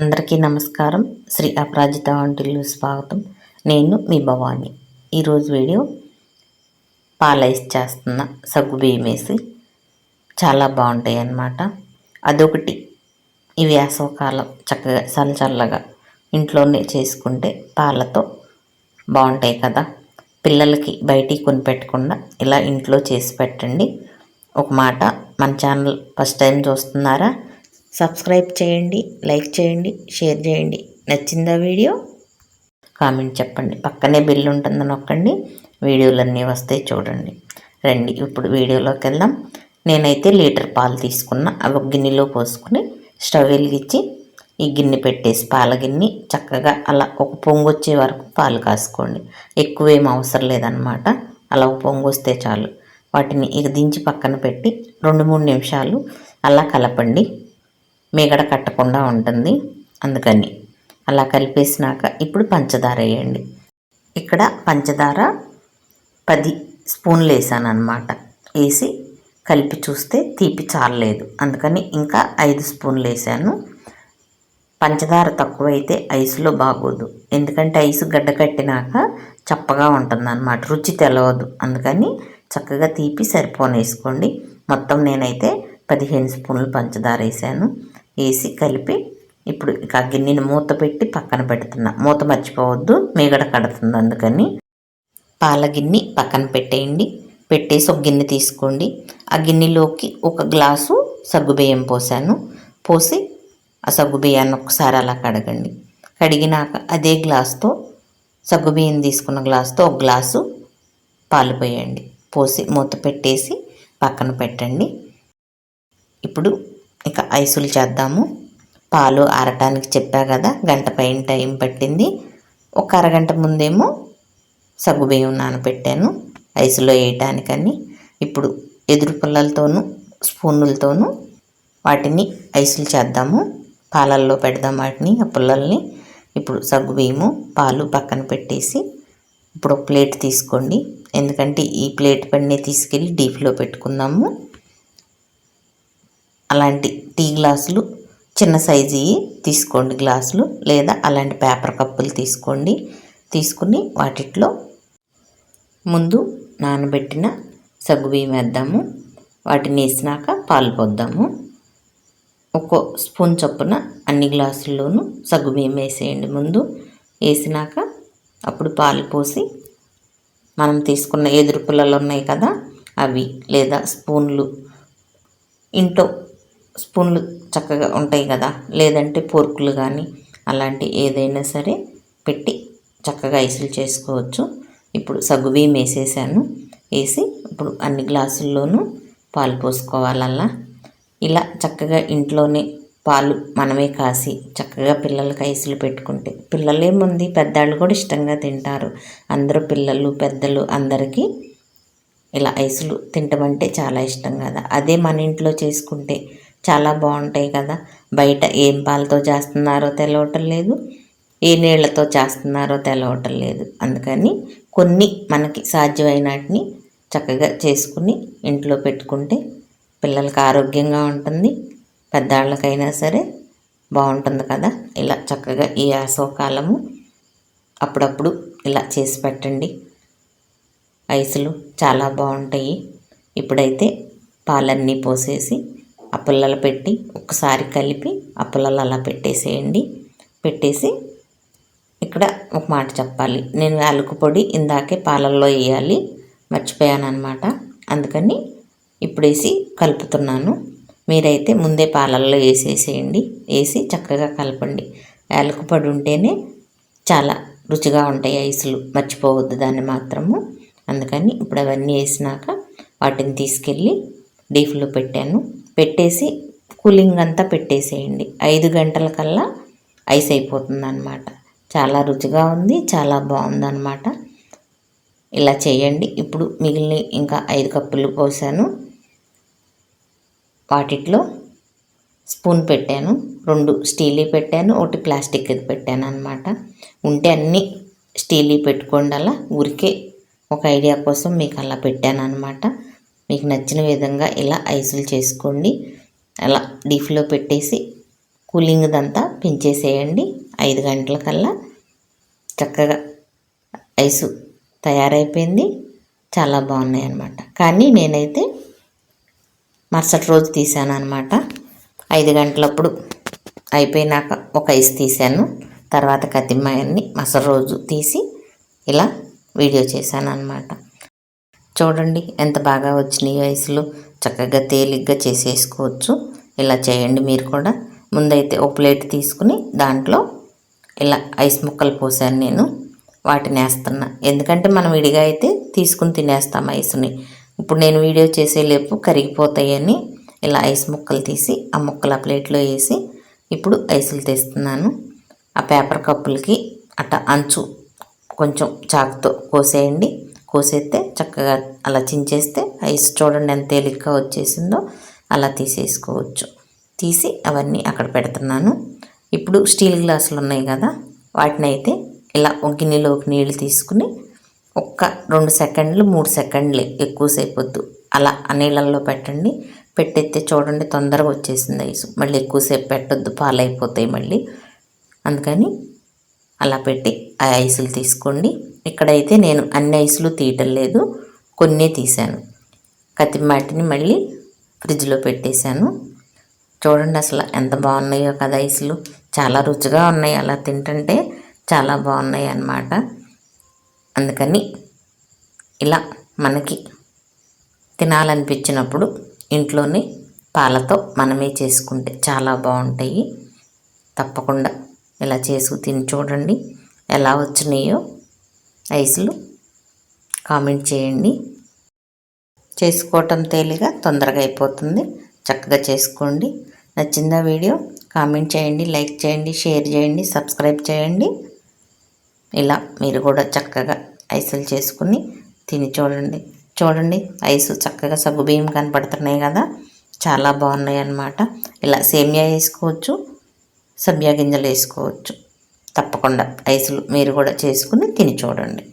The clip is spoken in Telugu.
అందరికీ నమస్కారం. శ్రీ అపరాజిత వంటిల్లు స్వాగతం. నేను మీ భవాని. ఈరోజు వీడియో పాలైస్ చేస్తున్న సగ్గు బియ్యం వేసి చాలా బాగుంటాయి అన్నమాట అదొకటి. ఈ వేసవకాలం చక్కగా చల్లచల్లగా ఇంట్లోనే చేసుకుంటే పాలతో బాగుంటాయి కదా. పిల్లలకి బయటికి కొని పెట్టకుండా ఇలా ఇంట్లో చేసి పెట్టండి. ఒక మాట మన ఛానల్ ఫస్ట్ టైం చూస్తున్నారా? సబ్స్క్రైబ్ చేయండి లైక్ చేయండి షేర్ చేయండి. నచ్చిందా వీడియో? కామెంట్ చెప్పండి. పక్కనే బిల్ ఉంటుందని నొక్కండి. వీడియోలన్నీ వస్తాయి చూడండి. రండి ఇప్పుడు వీడియోలోకి వెళ్దాం. నేనైతే లీటర్ పాలు తీసుకున్న. అవి ఒక గిన్నెలో పోసుకుని స్టవ్ వెలిగించి ఈ గిన్నె పెట్టేసి పాల గిన్నె చక్కగా అలా ఒక పొంగు వచ్చే వరకు పాలు కాసుకోండి. ఎక్కువేం అవసరం లేదనమాట అలా ఒక పొంగు వస్తే చాలు. వాటిని ఇక దించి పక్కన పెట్టి రెండు మూడు నిమిషాలు అలా కలపండి. మీగడ కట్టకుండా ఉంటుంది. అందుకని అలా కలిపేసినాక ఇప్పుడు పంచదార వేయండి. ఇక్కడ పంచదార పది స్పూన్లు వేసాను అనమాట వేసి కలిపి చూస్తే తీపి చాలలేదు. అందుకని ఇంకా ఐదు స్పూన్లు వేసాను. పంచదార తక్కువైతే ఐసులో బాగోదు. ఎందుకంటే ఐసు గడ్డ కట్టినాక చప్పగా ఉంటుందన్నమాట. రుచి తెలవదు. అందుకని చక్కగా తీపి సరిపోనేసుకోండి. మొత్తం నేనైతే పదిహేను స్పూన్లు పంచదార వేసాను. వేసి కలిపి ఇప్పుడు ఇక గిన్నెని మూత పెట్టి పక్కన పెడుతున్నా. మూత మర్చిపోవద్దు మీగడ కడుతుంది అందుకని. పాల గిన్నె పక్కన పెట్టేయండి. పెట్టేసి ఒక గిన్నె తీసుకోండి. ఆ గిన్నెలోకి ఒక గ్లాసు సగ్గుబియ్యం పోసాను. పోసి ఆ సగ్గుబియ్యాన్ని ఒకసారి అలా కడగండి. కడిగినాక అదే గ్లాస్తో సగ్గుబియ్యం తీసుకున్న గ్లాస్తో ఒక గ్లాసు పాలు పోయండి. పోసి మూత పెట్టేసి పక్కన పెట్టండి. ఇప్పుడు ఇక ఐసులు చేద్దాము. పాలు ఆరటానికి చెప్పా కదా గంట పైన టైం పట్టింది. ఒక అరగంట ముందేమో సగ్గుబియ్యం నానబెట్టాను ఐసులో వేయటానికని. ఇప్పుడు ఎదురు పుల్లలతోనూ స్పూనులతోనూ వాటిని ఐసులు చేద్దాము. పాలల్లో పెడదాం వాటిని ఆ పుల్లల్ని. ఇప్పుడు సగ్గుబియ్యము పాలు పక్కన పెట్టేసి ఇప్పుడు ఒక ప్లేట్ తీసుకోండి. ఎందుకంటే ఈ ప్లేట్ పడినే తీసుకెళ్ళి డీప్లో పెట్టుకుందాము. అలాంటి టీ గ్లాసులు చిన్న సైజు తీసుకోండి గ్లాసులు లేదా అలాంటి పేపర్ కప్పులు తీసుకోండి. తీసుకుని వాటిట్లో ముందు నానబెట్టిన సగ్గుబియ్యం వేద్దాము. వాటిని వేసినాక పాలు పోద్దాము. ఒక్కో స్పూన్ చొప్పున అన్ని గ్లాసుల్లోనూ సగ్గుబియ్యం వేసేయండి ముందు. వేసినాక అప్పుడు పాలు పోసి మనం తీసుకున్న ఎదురు పుల్లలు ఉన్నాయి కదా అవి లేదా స్పూన్లు. ఇంట్లో స్పూన్లు చక్కగా ఉంటాయి కదా. లేదంటే పోర్కులు కానీ అలాంటి ఏదైనా సరే పెట్టి చక్కగా ఐసులు చేసుకోవచ్చు. ఇప్పుడు సగ్గుబియ్యం వేసేసాను. వేసి ఇప్పుడు అన్ని గ్లాసుల్లోనూ పాలు పోసుకోవాలల్లా. ఇలా చక్కగా ఇంట్లోనే పాలు మనమే కాసి చక్కగా పిల్లలకి ఐసులు పెట్టుకుంటే పిల్లలేముంది పెద్దవాళ్ళు కూడా ఇష్టంగా తింటారు. అందరూ పిల్లలు పెద్దలు అందరికీ ఇలా ఐసులు తింటమంటే చాలా ఇష్టం కదా. అదే మన ఇంట్లో చేసుకుంటే చాలా బాగుంటాయి కదా. బయట ఏం పాలతో చేస్తున్నారో తెలవటం లేదు. ఏ నీళ్ళతో చేస్తున్నారో తెలవటం లేదు. అందుకని కొన్ని మనకి సాధ్యమైనటిని చక్కగా చేసుకుని ఇంట్లో పెట్టుకుంటే పిల్లలకి ఆరోగ్యంగా ఉంటుంది. పెద్దవాళ్ళకైనా సరే బాగుంటుంది కదా. ఇలా చక్కగా ఈ వేసవకాలము అప్పుడప్పుడు ఇలా చేసి పెట్టండి. ఐసులు చాలా బాగుంటాయి. ఇప్పుడైతే పాలన్నీ పోసేసి ఆ పుల్లలు పెట్టి ఒకసారి కలిపి ఆ పుల్లలు అలా పెట్టేసేయండి. పెట్టేసి ఇక్కడ ఒక మాట చెప్పాలి. నేను యాలకు పొడి ఇందాకే పాలల్లో వేయాలి. మర్చిపోయాను అనమాట అందుకని ఇప్పుడు వేసి కలుపుతున్నాను. మీరైతే ముందే పాలల్లో వేసేసేయండి. వేసి చక్కగా కలపండి. యాలకు పొడి ఉంటేనే చాలా రుచిగా ఉంటాయి ఐసులు. మర్చిపోవద్దు దాన్ని మాత్రము. అందుకని ఇప్పుడు అవన్నీ వేసినాక వాటిని తీసుకెళ్ళి డీఫ్లో పెట్టాను. పెట్టేసి కూలింగ్ అంతా పెట్టేసేయండి. ఐదు గంటల కల్లా ఐస్ అయిపోతుంది అనమాట చాలా రుచిగా ఉంది చాలా బాగుందన్నమాట. ఇలా చేయండి. ఇప్పుడు మిగిలిన ఇంకా ఐదు కప్పులు పోసాను. వాటిట్లో స్పూన్ పెట్టాను. రెండు స్టీలీ పెట్టాను ఒకటి ప్లాస్టిక్ ఇది పెట్టాను అనమాట ఉంటే అన్నీ స్టీలీ పెట్టుకోండి అలా ఊరికే ఒక ఐడియా కోసం మీకు అలా పెట్టాను అనమాట మీకు నచ్చిన విధంగా ఇలా ఐసులు చేసుకోండి. అలా డీఫ్లో పెట్టేసి కూలింగ్దంతా పెంచేసేయండి. ఐదు గంటలకల్లా చక్కగా ఐసు తయారైపోయింది. చాలా బాగున్నాయి అన్నమాట కానీ నేనైతే మరుసటి రోజు తీసాను అనమాట ఐదు గంటలప్పుడు అయిపోయినాక ఒక ఐస్ తీసాను. తర్వాత కతిమ్మాయన్ని మరుసటి రోజు తీసి ఇలా వీడియో చేశాను అనమాట చూడండి ఎంత బాగా వచ్చినాయి ఐసులు. చక్కగా తేలిగ్గా చేసేసుకోవచ్చు. ఇలా చేయండి మీరు కూడా. ముందైతే ఒక ప్లేట్ తీసుకుని దాంట్లో ఇలా ఐస్ ముక్కలు పోసాను నేను. వాటిని వేస్తున్నా. ఎందుకంటే మనం విడిగా అయితే తీసుకుని తినేస్తాం ఐస్ని. ఇప్పుడు నేను వీడియో చేసేలేపు కరిగిపోతాయని ఇలా ఐస్ ముక్కలు తీసి ఆ ముక్కలు ఆ ప్లేట్లో వేసి ఇప్పుడు ఐసులు తీస్తున్నాను. ఆ పేపర్ కప్పులకి అట్ట అంచు కొంచెం చాకుతో కోసేయండి. కోసేస్తే చక్కగా అలా చించేస్తే ఐస్ చూడండి ఎంత తేలిగ్గా వచ్చేసిందో అలా తీసేసుకోవచ్చు. తీసి అవన్నీ అక్కడ పెడుతున్నాను. ఇప్పుడు స్టీల్ గ్లాసులు ఉన్నాయి కదా వాటిని అయితే ఇలా ఒక గిన్నెలోకి నీళ్ళు తీసుకుని ఒక్క రెండు సెకండ్లు మూడు సెకండ్లు ఎక్కువసేపు వద్దు అలా ఆ నీళ్ళల్లో పెట్టండి. పెట్టెత్తే చూడండి తొందరగా వచ్చేసింది ఐసు. మళ్ళీ ఎక్కువసేపు పెట్టొద్దు పాలైపోతాయి మళ్ళీ. అందుకని అలా పెట్టి ఆ ఐసులు తీసుకోండి. ఇక్కడైతే నేను అన్ని ఐసులు తీయటం లేదు కొన్నే తీశాను. కత్తిమాటిని మళ్ళీ ఫ్రిడ్జ్లో పెట్టేశాను. చూడండి అసలు ఎంత బాగున్నాయో కదా ఐసులు. చాలా రుచిగా ఉన్నాయి అలా తింటుంటే చాలా బాగున్నాయి అన్నమాట. అందుకని ఇలా మనకి తినాలనిపించినప్పుడు ఇంట్లోనే పాలతో మనమే చేసుకుంటే చాలా బాగుంటాయి. తప్పకుండా ఇలా చేసుకు తిని చూడండి. ఎలా వచ్చినాయో ఐసులు కామెంట్ చేయండి. చేసుకోవటం తేలిగా తొందరగా అయిపోతుంది. చక్కగా చేసుకోండి. నచ్చిందా వీడియో కామెంట్ చేయండి లైక్ చేయండి షేర్ చేయండి సబ్స్క్రైబ్ చేయండి. ఇలా మీరు కూడా చక్కగా ఐసులు చేసుకుని తిని చూడండి. చూడండి ఐసు చక్కగా సగ్గుబియ్యం కనపడుతున్నాయి కదా. చాలా బాగున్నాయి అన్నమాట ఇలా సేమియా వేసుకోవచ్చు. సబ్యా గింజలు వేసుకోవచ్చు. తప్పకుండా ఐసులు మీరు కూడా చేసుకుని తిని చూడండి.